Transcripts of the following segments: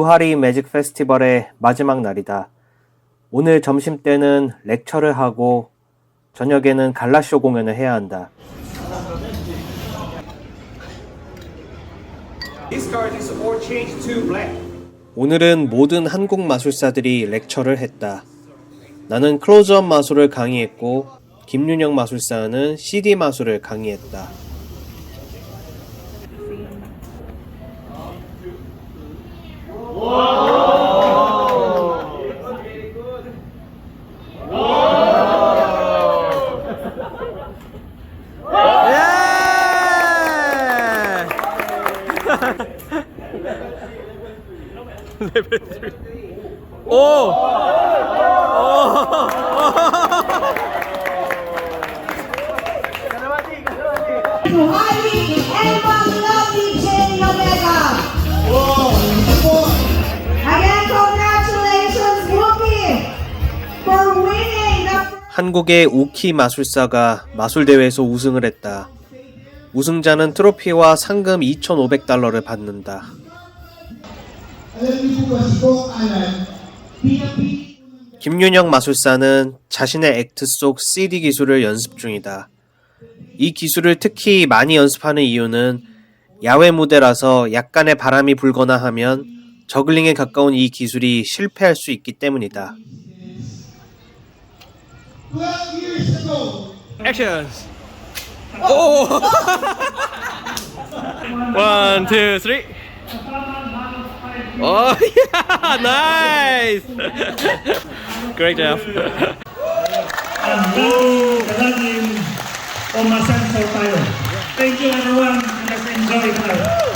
두하리 매직 페스티벌의 마지막 날이다. 오늘 점심 때는 렉처를 하고 저녁에는 갈라쇼 공연을 해야 한다. 오늘은 모든 한국 마술사들이 렉처를 했다. 나는 클로즈업 마술을 강의했고 김윤영 마술사는 CD 마술을 강의했다. For winning the 한국의 우키 마술사가 마술대회에서 우승을 했다. 우승자는 트로피와 상금 2,500달러를 받는다. 김윤영 마술사는 자신의 액트 속 CD 기술을 연습 중이다. 이 기술을 특히 많이 연습하는 이유는 야외 무대라서 약간의 바람이 불거나 하면 저글링에 가까운 이 기술이 실패할 수 있기 때문이다. Actions. Oh. One, two, three. Oh yeah, nice. Great job. Thank you everyone. Enjoy.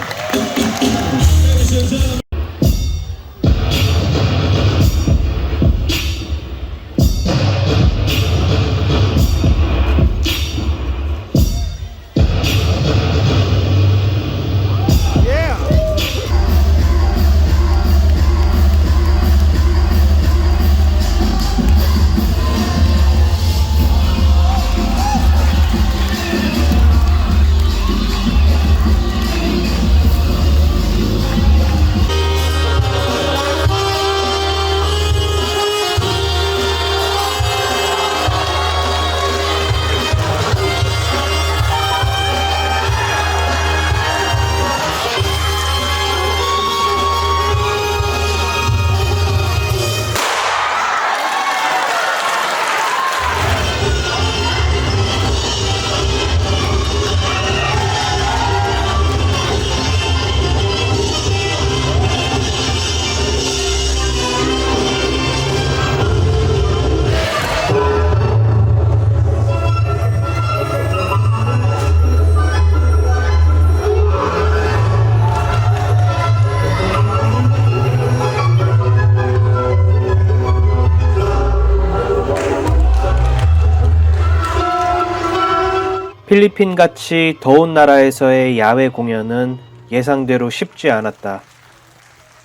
필리핀 같이 더운 나라에서의 야외 공연은 예상대로 쉽지 않았다.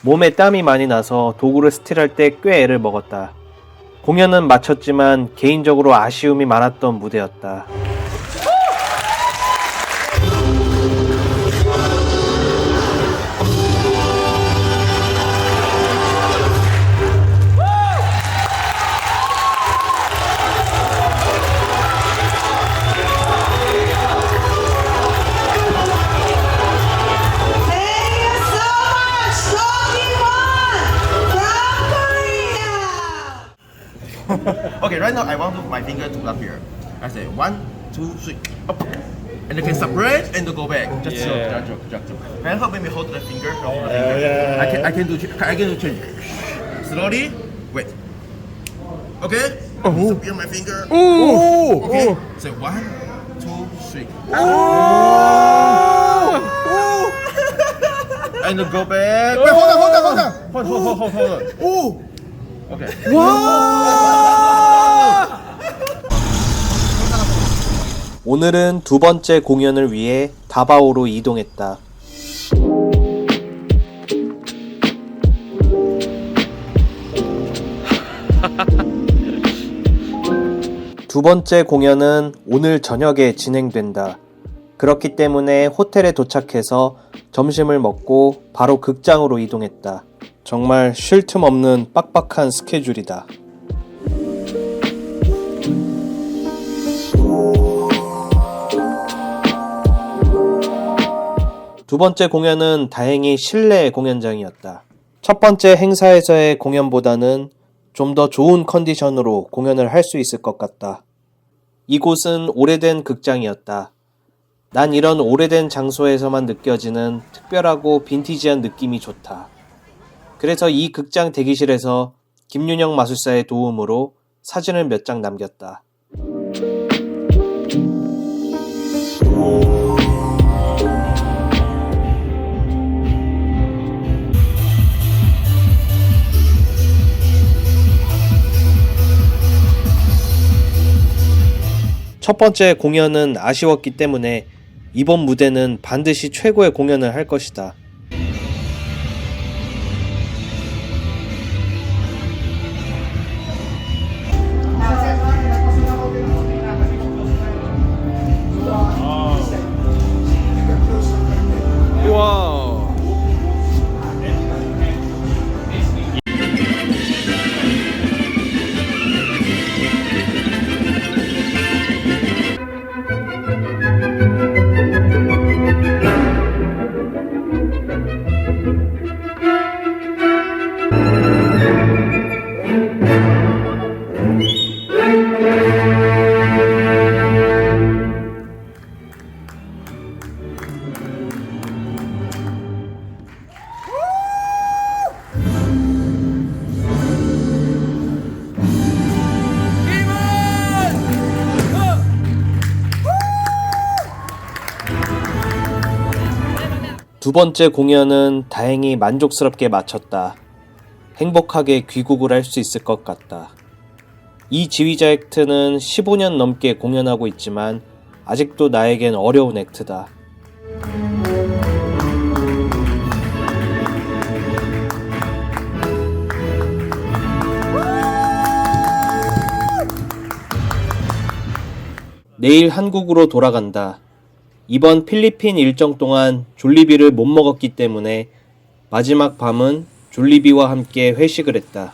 몸에 땀이 많이 나서 도구를 스틸할 때 꽤 애를 먹었다. 공연은 마쳤지만 개인적으로 아쉬움이 많았던 무대였다. Okay, right now I want to my finger to up here. I say one, two, three, up. And you can separate and go back. Just Yeah. just, just, just. Can you help me hold the finger? Oh, hold oh, the finger. I can, I can do, I can do change. Slowly. Wait. Okay. Oh. Disappear my finger. Oh. Okay. Say one, two, three. Oh. and go back. Wait, hold on, hold on, hold on. Hold, hold, hold, hold, hold on. Oh. Okay. 오늘은 두 번째 공연을 위해 다바오로 이동했다. 두 번째 공연은 오늘 저녁에 진행된다. 그렇기 때문에 호텔에 도착해서 점심을 먹고 바로 극장으로 이동했다. 정말 쉴 틈 없는 빡빡한 스케줄이다. 두 번째 공연은 다행히 실내 공연장이었다. 첫 번째 행사에서의 공연보다는 좀 더 좋은 컨디션으로 공연을 할 수 있을 것 같다. 이곳은 오래된 극장이었다. 난 이런 오래된 장소에서만 느껴지는 특별하고 빈티지한 느낌이 좋다. 그래서 이 극장 대기실에서 김윤영 마술사의 도움으로 사진을 몇 장 남겼다. 첫 번째 공연은 아쉬웠기 때문에 이번 무대는 반드시 최고의 공연을 할 것이다. 두 번째 공연은 다행히 만족스럽게 마쳤다. 행복하게 귀국을 할 수 있을 것 같다. 이 지휘자 액트는 15년 넘게 공연하고 있지만 아직도 나에겐 어려운 액트다. 내일 한국으로 돌아간다. 이번 필리핀 일정 동안 졸리비를 못 먹었기 때문에 마지막 밤은 졸리비와 함께 회식을 했다.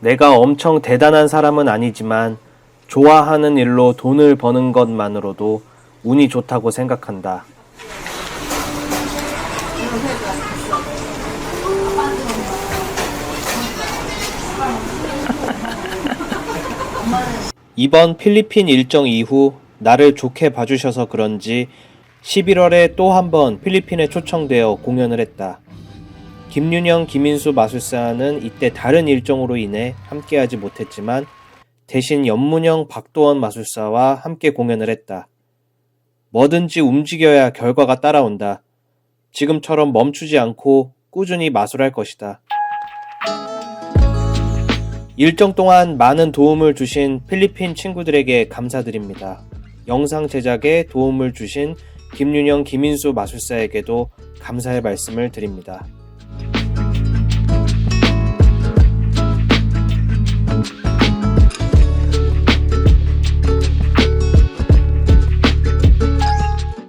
내가 엄청 대단한 사람은 아니지만 좋아하는 일로 돈을 버는 것만으로도 운이 좋다고 생각한다. 이번 필리핀 일정 이후 나를 좋게 봐주셔서 그런지 11월에 또 한 번 필리핀에 초청되어 공연을 했다. 김윤영, 김인수 마술사는 이때 다른 일정으로 인해 함께하지 못했지만 대신 연문영, 박도원 마술사와 함께 공연을 했다. 뭐든지 움직여야 결과가 따라온다. 지금처럼 멈추지 않고 꾸준히 마술할 것이다. 일정 동안 많은 도움을 주신 필리핀 친구들에게 감사드립니다. 영상 제작에 도움을 주신 김윤영, 김인수 마술사에게도 감사의 말씀을 드립니다.